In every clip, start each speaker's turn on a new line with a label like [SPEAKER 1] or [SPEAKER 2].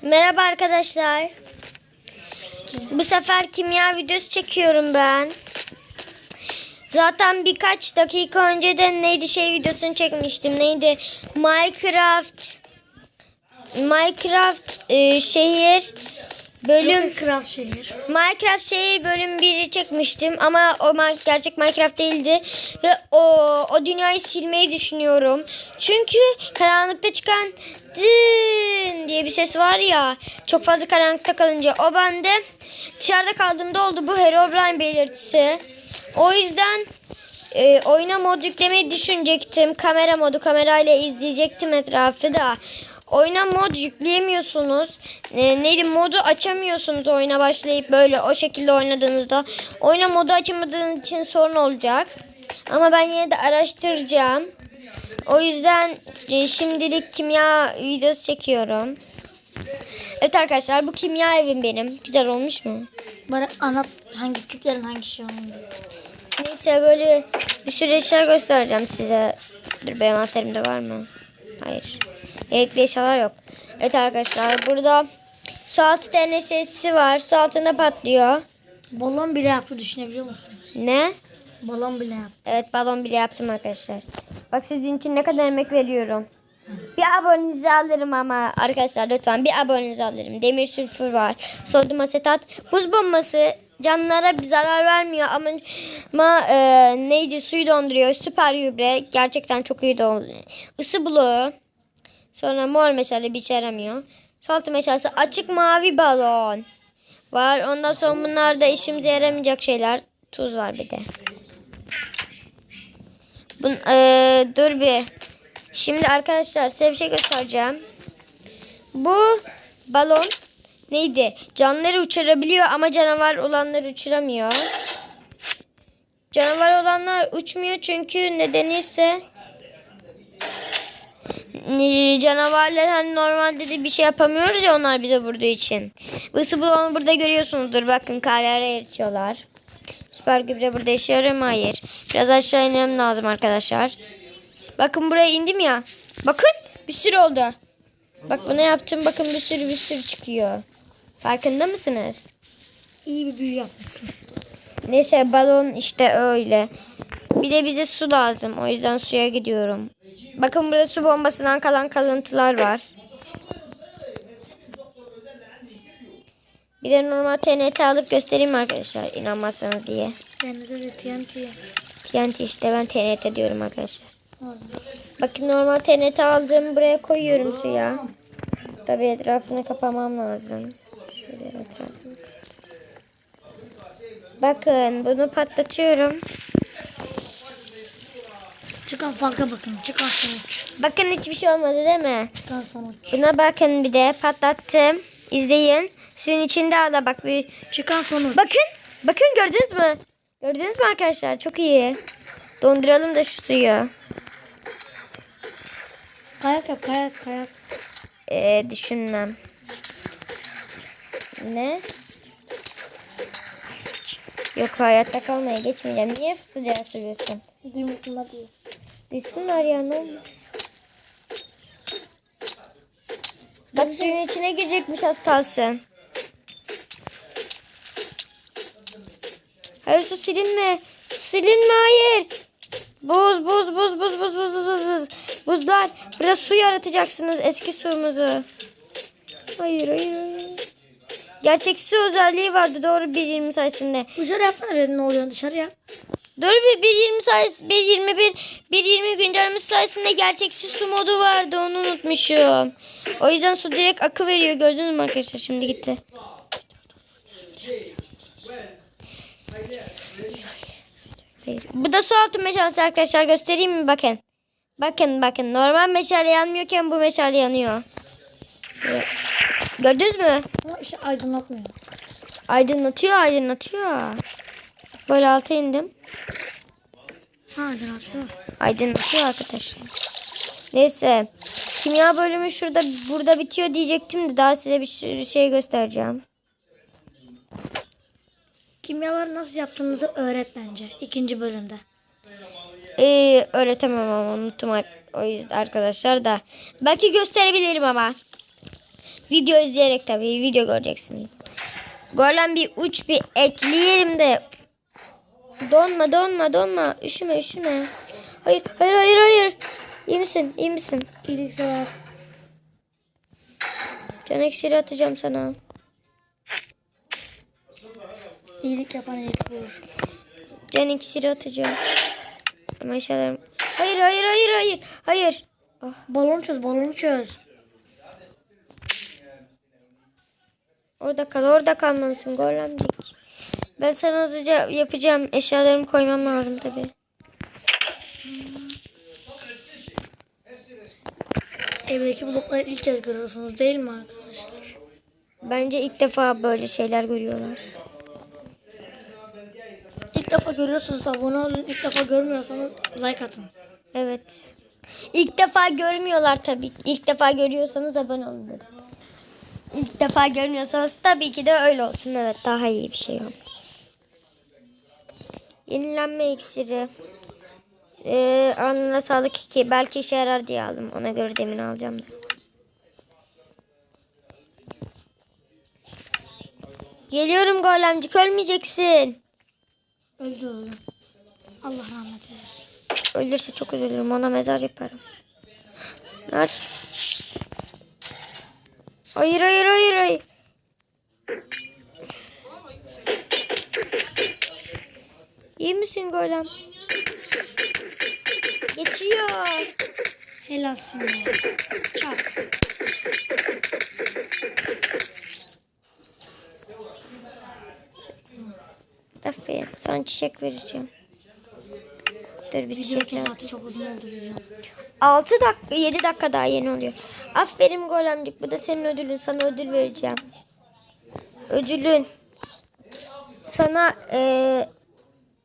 [SPEAKER 1] Merhaba arkadaşlar. Bu sefer kimya videosu çekiyorum ben. Zaten birkaç dakika önceden neydi şey videosunu çekmiştim. Neydi? Minecraft Minecraft e, şehir bölüm
[SPEAKER 2] Kral şehir.
[SPEAKER 1] Minecraft şehir bölüm 1'i çekmiştim ama o gerçek Minecraft değildi ve o o dünyayı silmeyi düşünüyorum. Çünkü karanlıkta çıkan dın diye bir ses var ya çok fazla karanlıkta kalınca o bende dışarıda kaldığımda oldu bu Herobrine belirtisi. O yüzden e, oyuna mod yüklemeyi düşünecektim. Kamera modu kamerayla izleyecektim etrafı da. Oyuna mod yükleyemiyorsunuz. E, neydi modu açamıyorsunuz oyuna başlayıp böyle o şekilde oynadığınızda. Oyuna modu açamadığınız için sorun olacak. Ama ben yine de araştıracağım. O yüzden e, şimdilik kimya videosu çekiyorum. Evet arkadaşlar bu kimya evim benim. Güzel olmuş mu?
[SPEAKER 2] Bana anlat hangi tiplerin hangi şey olduğunu.
[SPEAKER 1] Neyse böyle bir sürü eşya göstereceğim size. Dur benim anahtarımda var mı? Hayır. Gerekli eşyalar yok. Evet arkadaşlar burada su altı TNS'si var. Su altında patlıyor.
[SPEAKER 2] Balon bile yaptı düşünebiliyor musunuz?
[SPEAKER 1] Ne?
[SPEAKER 2] Balon bile yaptı.
[SPEAKER 1] Evet balon bile yaptım arkadaşlar. Bak sizin için ne kadar emek veriyorum. Bir abonenizi alırım ama arkadaşlar lütfen bir abonenizi alırım. Demir sülfür var. Sodyum asetat. Buz bombası canlılara bir zarar vermiyor ama, ama e, neydi suyu donduruyor. Süper gübre gerçekten çok iyi donduruyor. Isı bloğu. Sonra mor meşale bir işe yaramıyor. Saltı meşalesi açık mavi balon var. Ondan sonra bunlar da işimize yaramayacak şeyler. Tuz var bir de. Bun, eee, dur bir. Şimdi arkadaşlar size bir şey göstereceğim. Bu balon neydi? Canlıları uçurabiliyor ama canavar olanları uçuramıyor. Canavar olanlar uçmuyor çünkü nedeni ise e, canavarlar hani normalde de bir şey yapamıyoruz ya onlar bize vurduğu için. Isı balonu burada görüyorsunuzdur. Bakın karlara eritiyorlar. Süper gübre burada işe yarıyor mu? Hayır. Biraz aşağı inmem lazım arkadaşlar. Bakın buraya indim ya. Bakın bir sürü oldu. Bak bunu yaptım. Bakın bir sürü bir sürü çıkıyor. Farkında mısınız?
[SPEAKER 2] İyi bir büyü yapmışsın.
[SPEAKER 1] Neyse balon işte öyle. Bir de bize su lazım. O yüzden suya gidiyorum. Bakın burada su bombasından kalan kalıntılar var. Bir de normal TNT alıp göstereyim arkadaşlar. İnanmazsanız diye.
[SPEAKER 2] Denize de TNT.
[SPEAKER 1] TNT işte ben TNT diyorum arkadaşlar. Bakın normal TNT aldığımı buraya koyuyorum suya. Tabii etrafını kapamam lazım. Şöyle etrafını. Bakın bunu patlatıyorum.
[SPEAKER 2] Çıkan farka bakın. Çıkan sonuç.
[SPEAKER 1] Bakın hiçbir şey olmadı değil mi?
[SPEAKER 2] Çıkan sonuç.
[SPEAKER 1] Buna bakın bir de patlattım. İzleyin. Suyun içinde hala bak bir.
[SPEAKER 2] Çıkan sonuç.
[SPEAKER 1] Bakın. Bakın gördünüz mü? Gördünüz mü arkadaşlar? Çok iyi. Donduralım da şu suyu.
[SPEAKER 2] Kayak yap kayak kayak.
[SPEAKER 1] Ee, düşünmem. Ne? Yok hayatta kalmaya geçmeyeceğim. Niye sıcağı sürüyorsun?
[SPEAKER 2] Duymasınlar diye.
[SPEAKER 1] Düşsünler ya ne olmuş? Bak suyun içine girecekmiş az kalsın. Hayır su silinme. Su silinme hayır. Buz buz buz buz buz buz buz buz. Buzlar. Burada su yaratacaksınız eski suyumuzu. Hayır hayır hayır. Gerçek su özelliği vardı doğru 1.20 sayesinde.
[SPEAKER 2] Dışarı yapsana bir ne oluyor dışarı yap.
[SPEAKER 1] Dur bir 1.20 sayısı 1.21 1.20 güncelleme sayesinde gerçek su su modu vardı onu unutmuşum. O yüzden su direkt akı veriyor gördünüz mü arkadaşlar şimdi gitti. Bu da su altı meşalesi arkadaşlar göstereyim mi bakın. Bakın bakın normal meşale yanmıyorken bu meşale yanıyor. Gördünüz mü?
[SPEAKER 2] Ama işte aydınlatmıyor.
[SPEAKER 1] Aydınlatıyor aydınlatıyor. Böyle alta indim.
[SPEAKER 2] Ha aydınlatıyor.
[SPEAKER 1] aydınlatıyor arkadaşlar. Neyse. Kimya bölümü şurada burada bitiyor diyecektim de daha size bir şey göstereceğim.
[SPEAKER 2] Kimyaları nasıl yaptığınızı öğret bence. ikinci bölümde.
[SPEAKER 1] Ee, öğretemem ama unuttum o yüzden arkadaşlar da. Belki gösterebilirim ama. Video izleyerek tabii video göreceksiniz. Golem bir uç bir ekleyelim de. Donma donma donma. Üşüme üşüme. Hayır hayır hayır hayır. İyi misin? İyi misin?
[SPEAKER 2] İyilik sever.
[SPEAKER 1] Can iksiri atacağım sana.
[SPEAKER 2] İyilik yapan iyilik bulur.
[SPEAKER 1] Can iksiri atacağım. Ama inşallah. Hayır hayır hayır hayır. Hayır. Ah,
[SPEAKER 2] Balon çöz balonu çöz.
[SPEAKER 1] orada kal orada kalmalısın golemcik. Ben sana hızlıca yapacağım. Eşyalarımı koymam lazım tabii.
[SPEAKER 2] Evdeki blokları ilk kez görüyorsunuz değil mi arkadaşlar?
[SPEAKER 1] Bence ilk defa böyle şeyler görüyorlar.
[SPEAKER 2] İlk defa görüyorsunuz abone olun. İlk defa görmüyorsanız like atın.
[SPEAKER 1] Evet. İlk defa görmüyorlar tabii. İlk defa görüyorsanız abone olun dedim. İlk defa görmüyorsanız tabii ki de öyle olsun. Evet daha iyi bir şey oldu. Yenilenme iksiri. Ee, anına sağlık 2. Belki işe yarar diye aldım. Ona göre demin alacağım da. Geliyorum golemcik ölmeyeceksin.
[SPEAKER 2] Öldü öldü. Allah rahmet eylesin.
[SPEAKER 1] Ölürse çok üzülürüm. Ona mezar yaparım. Nerede? Hayır hayır hayır hayır. İyi misin golem? Geçiyor.
[SPEAKER 2] Helalsin. Çak.
[SPEAKER 1] Aferin. Sana çiçek vereceğim. Dur bir çiçek
[SPEAKER 2] saati çok uzun video.
[SPEAKER 1] 6 dakika 7 dakika daha yeni oluyor. Aferin golemcik bu da senin ödülün. Sana ödül vereceğim. Ödülün. Sana eee,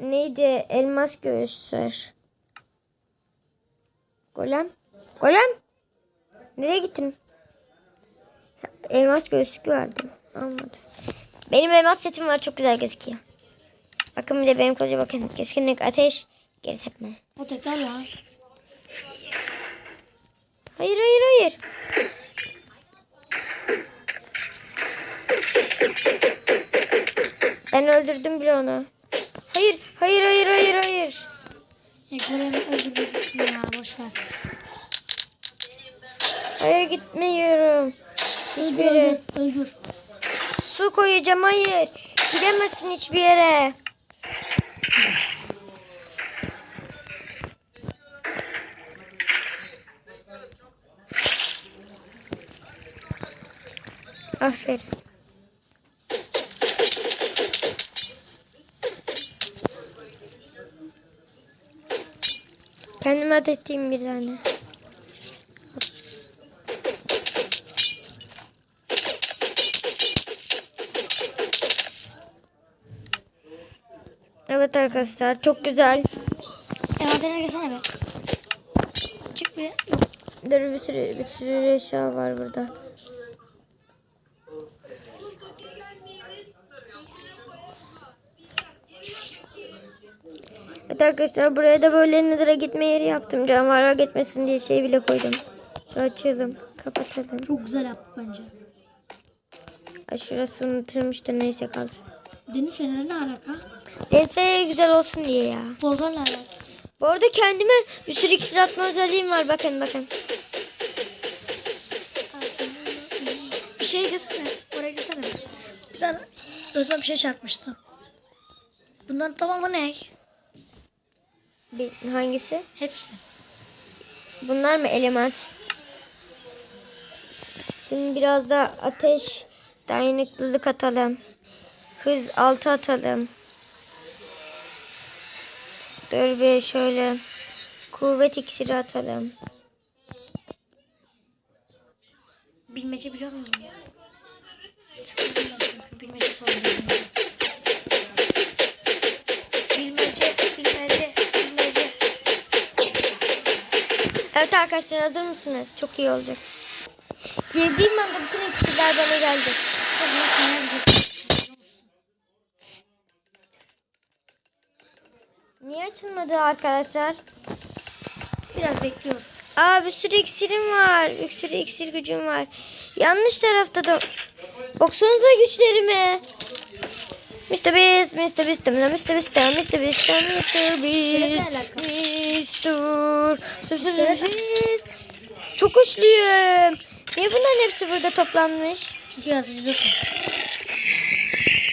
[SPEAKER 1] neydi elmas göğüsler. Golem. Golem. Nereye gittin? Elmas göğüslük verdim. Almadı. Benim elmas setim var çok güzel gözüküyor. Bakın bir de benim koca bakın. Keskinlik ateş. Geri tepme.
[SPEAKER 2] O tekrar ya.
[SPEAKER 1] Hayır hayır hayır. Ben öldürdüm bile onu. Hayır hayır hayır hayır hayır.
[SPEAKER 2] Ya golemi öldüreceksin ya boşver.
[SPEAKER 1] Hayır gitmiyorum.
[SPEAKER 2] Öldür öldür öldür.
[SPEAKER 1] Su koyacağım hayır. Gidemezsin hiçbir yere. Aferin. Kendime adet ettiğim bir tane. Evet arkadaşlar çok güzel.
[SPEAKER 2] Envanterine girsene be. Çık bir.
[SPEAKER 1] Dur bir sürü, bir sürü eşya var burada. Arkadaşlar buraya da böyle Nether'a gitme yeri yaptım. Canavarlar gitmesin diye şey bile koydum. Şu açalım. Kapatalım.
[SPEAKER 2] Çok güzel yaptık bence.
[SPEAKER 1] Ay şurası unutulmuş da neyse kalsın.
[SPEAKER 2] Deniz feneri ne alaka?
[SPEAKER 1] Deniz feneri güzel olsun diye ya.
[SPEAKER 2] Portal ne alaka?
[SPEAKER 1] Bu arada kendime bir sürü iksir atma özelliğim var. Bakın bakın.
[SPEAKER 2] Bir şey girsene. Oraya girsene. Bir tane gözüme bir şey çarpmıştı. Bunların tamamı ne?
[SPEAKER 1] Bir, hangisi?
[SPEAKER 2] Hepsi.
[SPEAKER 1] Bunlar mı element? Şimdi biraz da ateş dayanıklılık atalım. Hız 6 atalım. Dur bir şöyle. Kuvvet iksiri atalım.
[SPEAKER 2] Bilmece biliyor musun? Sıkıldım ben çünkü bilmece soruyorum.
[SPEAKER 1] Evet arkadaşlar hazır mısınız? Çok iyi olacak. Girdiğim anda bütün iksirler bana geldi.
[SPEAKER 2] Çok?
[SPEAKER 1] Niye açılmadı arkadaşlar?
[SPEAKER 2] Biraz bekliyorum.
[SPEAKER 1] Aa bir sürü iksirim var. Bir sürü iksir gücüm var. Yanlış tarafta da. Baksanıza güçlerime. Mr. Beast, Mr. Beast, Mr. Beast, Mr. Beast, Mr. Beast, Mr. Beast, Mr. Beast. Çok güçlüyüm. Niye bunların hepsi burada toplanmış?
[SPEAKER 2] Çünkü yazıcıdasın.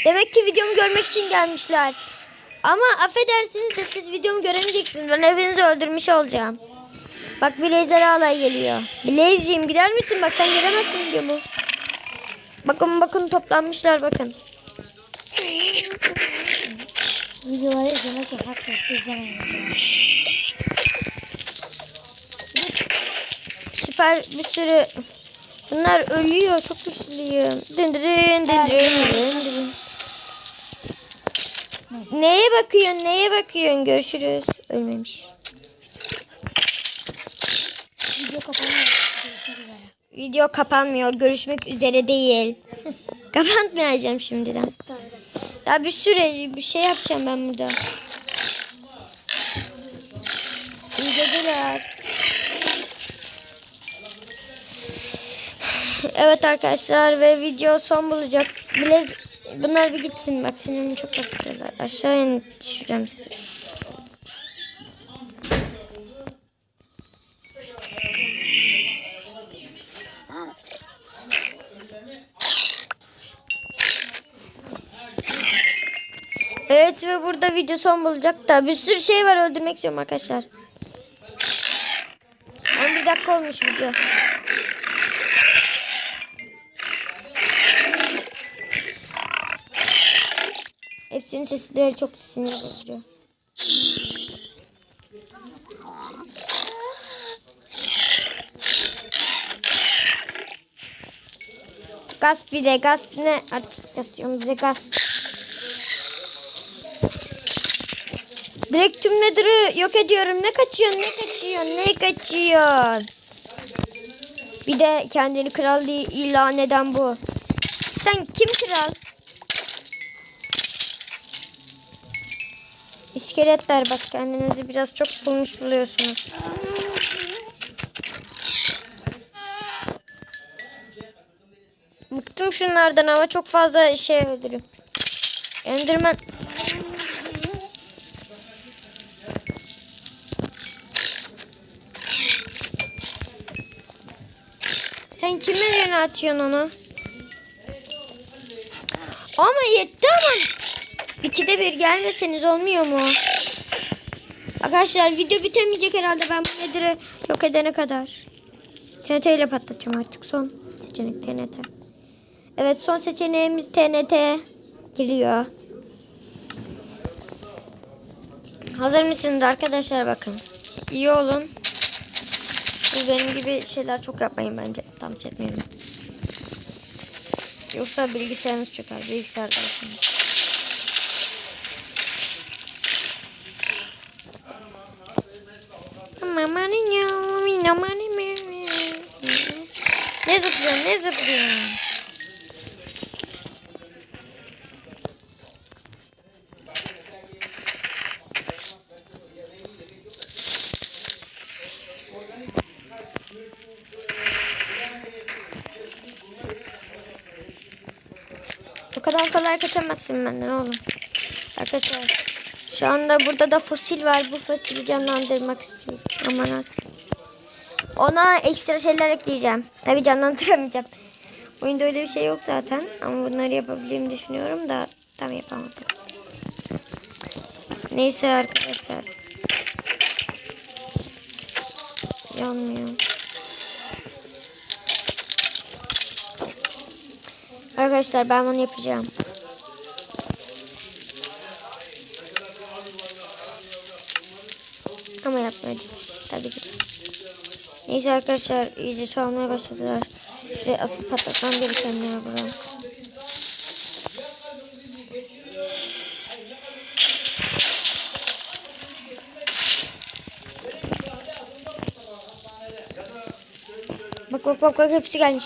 [SPEAKER 1] Demek ki videomu görmek için gelmişler. Ama affedersiniz de siz videomu göremeyeceksiniz. Ben hepinizi öldürmüş olacağım. Bak Blazer alay geliyor. Blaze'ciğim gider misin? Bak sen göremezsin videomu. Bakın bakın toplanmışlar bakın.
[SPEAKER 2] Videoları izlemek yasaktır. İzlemeyin.
[SPEAKER 1] Süper bir sürü. Bunlar ölüyor. Çok güçlüyüm. Dındırın dındırın.
[SPEAKER 2] Neyse.
[SPEAKER 1] Neye bakıyorsun? Neye bakıyorsun? Görüşürüz. Ölmemiş.
[SPEAKER 2] Video kapanıyor. Görüşmek üzere.
[SPEAKER 1] Video kapanmıyor. Görüşmek üzere değil. Kapatmayacağım şimdiden. Daha bir süre bir şey yapacağım ben burada. İyi geceler. Evet arkadaşlar ve video son bulacak. Bile bunlar bir gitsin. Bak sinirimi çok bozuyorlar. Aşağı in düşüreceğim sizi. Evet ve burada video son bulacak da bir sürü şey var öldürmek istiyorum arkadaşlar. 11 dakika olmuş video. Hepsinin sesleri çok sinir bozucu. Gast bir de gast ne artık yazıyorum bize gast. Direkt tüm Nether'ı yok ediyorum. Ne kaçıyorsun? Ne kaçıyorsun? Ne kaçıyorsun? Bir de kendini kral ilan eden bu. Sen kim kral? İskeletler bak kendinizi biraz çok bulmuş buluyorsunuz. Bıktım şunlardan ama çok fazla şey öldürüyorum. Enderman Sen kime yöne atıyorsun onu? Ama yetti ama. İkide bir gelmeseniz olmuyor mu? Arkadaşlar video bitemeyecek herhalde ben bu nedir'i yok edene kadar. TNT ile patlatacağım artık son seçenek TNT. Evet son seçeneğimiz TNT giriyor. Hazır mısınız arkadaşlar bakın. İyi olun. Siz benim gibi şeyler çok yapmayın bence. Tam etmiyorum. Yoksa bilgisayarınız çöker. Bilgisayar dersiniz. Ne zıplıyorsun? Ne zıplıyorsun? O kadar kolay kaçamazsın benden oğlum. Arkadaşlar şu anda burada da fosil var. Bu fosili canlandırmak istiyorum. Ama nasıl? Ona ekstra şeyler ekleyeceğim. Tabi canlandıramayacağım. Oyunda öyle bir şey yok zaten. Ama bunları yapabildiğimi düşünüyorum da tam yapamadım. Neyse arkadaşlar. Yanmıyor. Arkadaşlar ben bunu yapacağım. Ama yapmadım. Neyse arkadaşlar iyice çoğalmaya başladılar. Şuraya asıl patlatmam gerekenler burada. Bak bak bak bak hepsi gelmiş.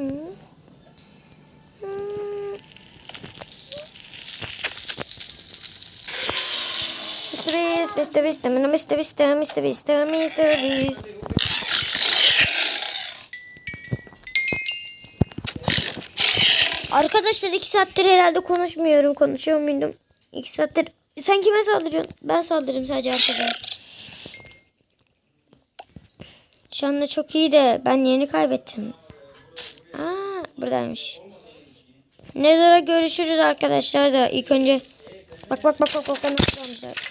[SPEAKER 1] Mr. Beast, Mr. Beast, Mr. Beast, Mr. Beast, Mr. Beast. Arkadaşlar iki saattir herhalde konuşmuyorum. Konuşuyor muydum? İki saattir. Sen kime saldırıyorsun? Ben saldırırım sadece arkadan. Şu anda çok iyi de ben yeni kaybettim. Aa buradaymış. Nether'a görüşürüz arkadaşlar da ilk önce bak bak bak bak bak nasıl olmuşlar.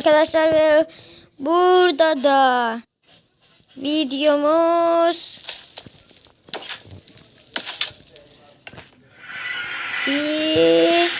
[SPEAKER 1] Arkadaşlar ve burada da videomuz. Bir